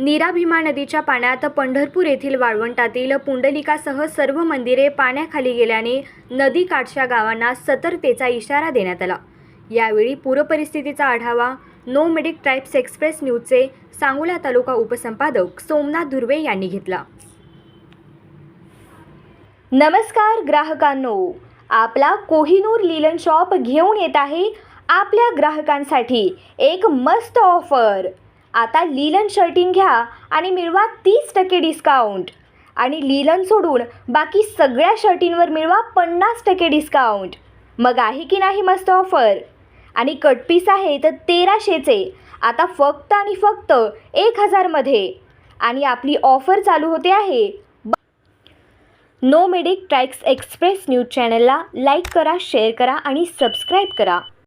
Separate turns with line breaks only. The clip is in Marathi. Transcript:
नीरा भीमा नदीच्या पाण्यात पंढरपूर येथील वाळवंटातील पुंडलिकासह सर्व मंदिरे पाण्याखाली गेल्याने नदीकाठच्या गावांना सतर्कतेचा इशारा देण्यात आला यावेळी पूरपरिस्थितीचा आढावा नो मेडिक ट्राईब्स एक्सप्रेस न्यूजचे सांगोला तालुका उपसंपादक सोमनाथ धुर्वे यांनी घेतला
नमस्कार ग्राहकांनो आपला कोहिनूर लिलन शॉप घेऊन येत आहे आपल्या ग्राहकांसाठी एक मस्त ऑफर आता लीलन शर्टिंग घ्या आणि मिळवा तीस टक्के डिस्काउंट आणि लीलन सोडून बाकी सगळ्या शर्टींवर मिळवा पन्नास टक्के डिस्काउंट मग आहे की नाही मस्त ऑफर आणि कटपीस आहे तर तेराशेचे आता फक्त आणि फक्त एक हजारमध्ये आणि आपली ऑफर चालू होते आहे nomadic tracks express news चॅनलला लाईक करा शेअर करा आणि सबस्क्राईब करा